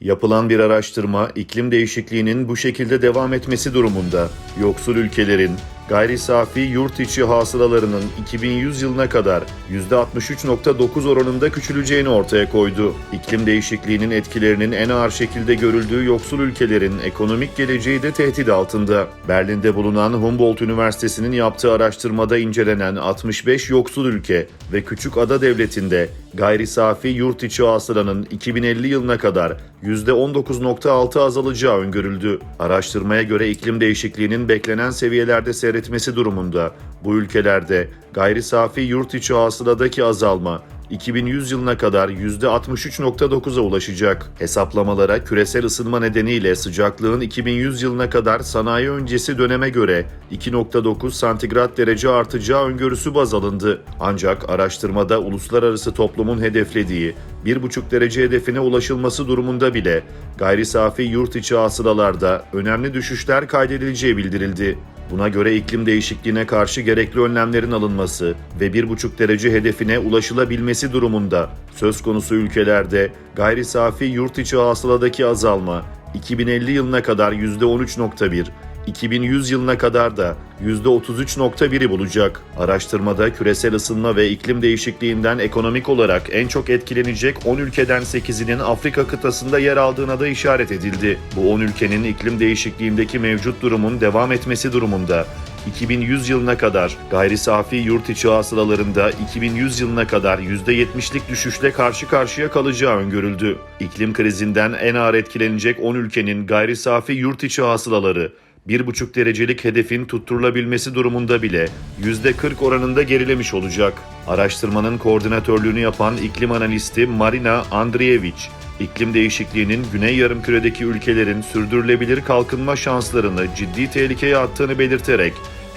Yapılan bir araştırma iklim değişikliğinin bu şekilde devam etmesi durumunda yoksul ülkelerin gayri safi yurt içi hasılalarının 2100 yılına kadar %63.9 oranında küçüleceğini ortaya koydu. İklim değişikliğinin etkilerinin en ağır şekilde görüldüğü yoksul ülkelerin ekonomik geleceği de tehdit altında. Berlin'de bulunan Humboldt Üniversitesi'nin yaptığı araştırmada incelenen 65 yoksul ülke ve küçük ada devletinde gayri safi yurt içi hasılanın 2050 yılına kadar %19.6 azalacağı öngörüldü. Araştırmaya göre iklim değişikliğinin beklenen seviyelerde seyretmesi durumunda bu ülkelerde gayri safi yurt içi hasıladaki azalma 2100 yılına kadar %63.9'a ulaşacak. Hesaplamalara küresel ısınma nedeniyle sıcaklığın 2100 yılına kadar sanayi öncesi döneme göre 2.9 santigrat derece artacağı öngörüsü baz alındı. Ancak araştırmada uluslararası toplumun hedeflediği 1,5 derece hedefine ulaşılması durumunda bile gayri safi yurt içi hasılalarda önemli düşüşler kaydedileceği bildirildi. Buna göre iklim değişikliğine karşı gerekli önlemlerin alınması ve 1,5 derece hedefine ulaşılabilmesi durumunda söz konusu ülkelerde gayri safi yurt içi hasıladaki azalma 2050 yılına kadar %13.1, 2100 yılına kadar da %33.1'i bulacak. Araştırmada küresel ısınma ve iklim değişikliğinden ekonomik olarak en çok etkilenecek 10 ülkeden 8'inin Afrika kıtasında yer aldığına da işaret edildi. Bu 10 ülkenin iklim değişikliğindeki mevcut durumun devam etmesi durumunda 2100 yılına kadar gayri safi yurt içi hasılalarında 2100 yılına kadar %70'lik düşüşle karşı karşıya kalacağı öngörüldü. İklim krizinden en ağır etkilenecek 10 ülkenin gayri safi yurt içi hasılaları 1,5 derecelik hedefin tutturulabilmesi durumunda bile %40 oranında gerilemiş olacak. Araştırmanın koordinatörlüğünü yapan iklim analisti Marina Andreevich, iklim değişikliğinin Güney Yarımküre'deki ülkelerin sürdürülebilir kalkınma şanslarını ciddi tehlikeye attığını belirterek,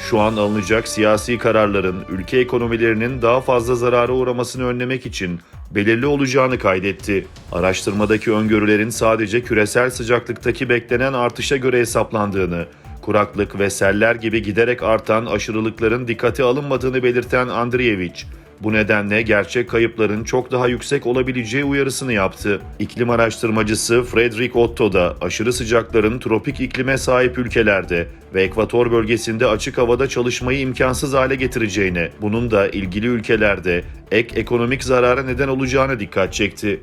şu an alınacak siyasi kararların ülke ekonomilerinin daha fazla zarara uğramasını önlemek için belirli olacağını kaydetti. Araştırmadaki öngörülerin sadece küresel sıcaklıktaki beklenen artışa göre hesaplandığını, kuraklık ve seller gibi giderek artan aşırılıkların dikkate alınmadığını belirten Andrievich, bu nedenle gerçek kayıpların çok daha yüksek olabileceği uyarısını yaptı. İklim araştırmacısı Frederick Otto da aşırı sıcakların tropik iklime sahip ülkelerde ve ekvator bölgesinde açık havada çalışmayı imkansız hale getireceğine, bunun da ilgili ülkelerde ek ekonomik zarara neden olacağına dikkat çekti.